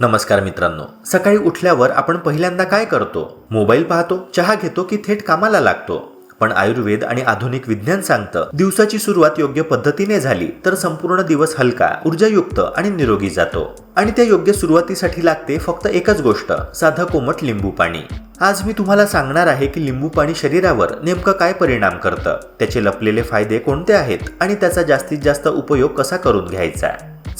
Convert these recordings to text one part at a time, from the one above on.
नमस्कार मित्रांनो सकाळी उठल्यावर आपण पहिल्यांदा काय करतो? मोबाईल पाहतो चहा घेतो की थेट कामाला लागतो? पण आयुर्वेद आणि आधुनिक विज्ञान सांगतं दिवसाची सुरुवात योग्य पद्धतीने झाली तर संपूर्ण दिवस हलका ऊर्जायुक्त आणि निरोगी जातो. आणि त्या योग्य सुरुवातीसाठी लागते फक्त एकच गोष्ट साधं कोमट लिंबू पाणी. आज मी तुम्हाला सांगणार आहे की लिंबू पाणी शरीरावर नेमकं काय परिणाम करतं त्याचे लपलेले फायदे कोणते आहेत आणि त्याचा जास्तीत जास्त उपयोग कसा करून घ्यायचा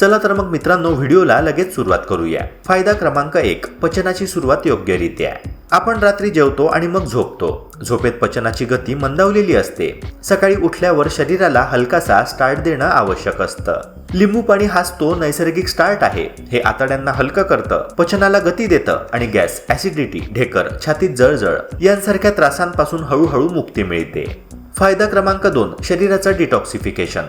चला तर मग मित्रांनो व्हिडिओला लगेच सुरुवात करूया. फायदा क्रमांक एक पचनाची सुरुवात योग्यरित्या. आपण रात्री जेवतो आणि मग झोपतो. झोपेत पचनाची गती मंदावलेली असते. सकाळी उठल्यावर शरीराला हलकासा स्टार्ट देणं आवश्यक असतं. लिंबू पाणी हाच तो नैसर्गिक स्टार्ट आहे. हे आतड्यांना हलकं करतं पचनाला गती देतं आणि गॅस ऍसिडिटी ढेकर छातीत जळजळ यांसारख्या त्रासांपासून हळूहळू मुक्ती मिळते. फायदा क्रमांक दोन शरीराचं डिटॉक्सिफिकेशन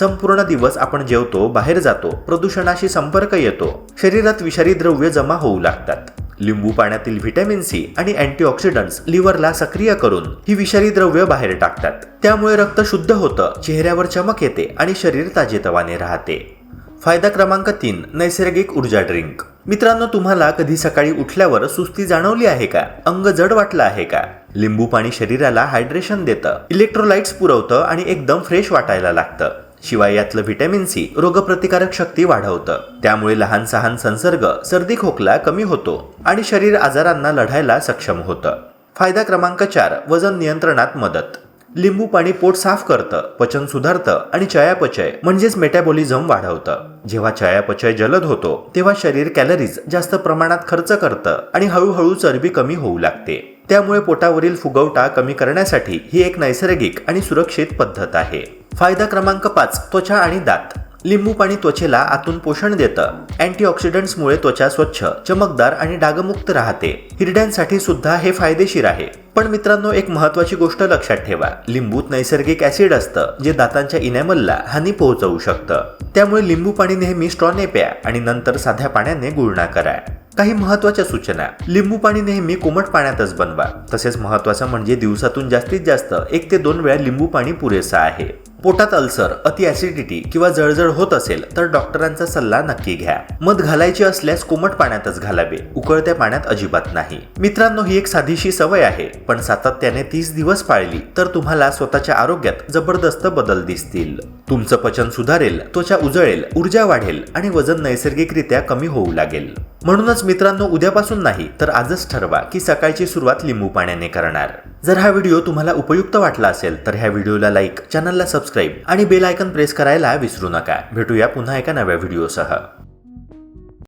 संपूर्ण दिवस आपण जेवतो बाहेर जातो प्रदूषणाशी संपर्क येतो. शरीरात विषारी द्रव्य जमा होऊ लागतात. लिंबू पाण्यातील व्हिटॅमिन सी आणि अँटीऑक्सिडंट्स लिव्हरला सक्रिय करून ही विषारी द्रव्य बाहेर टाकतात. त्यामुळे रक्त शुद्ध होतं चेहऱ्यावर चमक येते आणि शरीर ताजेतवाने राहते. फायदा क्रमांक तीन नैसर्गिक ऊर्जा ड्रिंक. मित्रांनो तुम्हाला कधी सकाळी उठल्यावर सुस्ती जाणवली आहे का? अंग जड वाटलं आहे का? लिंबू पाणी शरीराला हायड्रेशन देतं इलेक्ट्रोलाइट्स पुरवतं आणि एकदम फ्रेश वाटायला लागतं. शिवाय यातलं व्हिटॅमिन सी रोगप्रतिकारक शक्ती वाढवतं. त्यामुळे लहान सहान संसर्ग सर्दी खोकला कमी होतो आणि शरीर आजारांना लढायला सक्षम होतं. फायदा क्रमांक चार वजन नियंत्रणात मदत. लिंबू पाणी पोट साफ करतं पचन सुधारतं आणि चयापचय म्हणजेच मेटॅबॉलिझम वाढवतं. जेव्हा चयापचय जलद होतो तेव्हा शरीर कॅलरीज जास्त प्रमाणात खर्च करतं आणि हळूहळू चरबी कमी होऊ लागते. त्यामुळे पोटावरील फुगवटा कमी करण्यासाठी ही एक नैसर्गिक आणि सुरक्षित पद्धत आहे. फायदा क्रमांक पाच त्वचा आणि दात. लिंबू पाणी त्वचेला आतून पोषण देतं. अँटीऑक्सिडंट्समुळे त्वचा स्वच्छ चमकदार आणि डागमुक्त राहते. हिरड्यांसाठी सुद्धा हे फायदेशीर आहे. पण मित्रांनो एक महत्वाची गोष्ट लक्षात ठेवा. लिंबूत नैसर्गिक ऍसिड असतं जे दातांच्या इनॅमलला हानी पोहोचवू शकतं. त्यामुळे लिंबू पाणी नेहमी स्ट्रॉने प्या आणि नंतर साध्या पाण्याने गुळणा करा. काही महत्त्वाच्या सूचना. लिंबू पाणी नेहमी कोमट पाण्यातच बनवा. तसेच महत्वाचं म्हणजे दिवसातून जास्तीत जास्त एक ते दोन वेळा लिंबू पाणी पुरेसा आहे. पोटात अल्सर अति ऍसिडिटी किंवा जळजळ होत असेल तर डॉक्टरांचा सल्ला नक्की घ्या. मध घालायची असल्यास कोमट पाण्यातच घालावे. उकळत्या पाण्यात अजिबात नाही. मित्रांनो ही एक साधीशी सवय आहे पण सातत्याने तीस दिवस पाळली तर तुम्हाला स्वतःच्या आरोग्यात जबरदस्त बदल दिसतील. तुमचं पचन सुधारेल त्वचा उजळेल ऊर्जा वाढेल आणि वजन नैसर्गिकरित्या कमी होऊ लागेल. म्हणूनच मित्रांनो उद्यापासून नाही तर आजच ठरवा की सकाळची सुरुवात लिंबू पाण्याने करणार. जर हा व्हिडिओ तुम्हाला उपयुक्त वाटला असेल तर ह्या व्हिडिओला लाईक चॅनलला सबस्क्राईब आणि बेल आयकन प्रेस करायला विसरू नका. भेटूया पुन्हा एका नव्या व्हिडिओसह.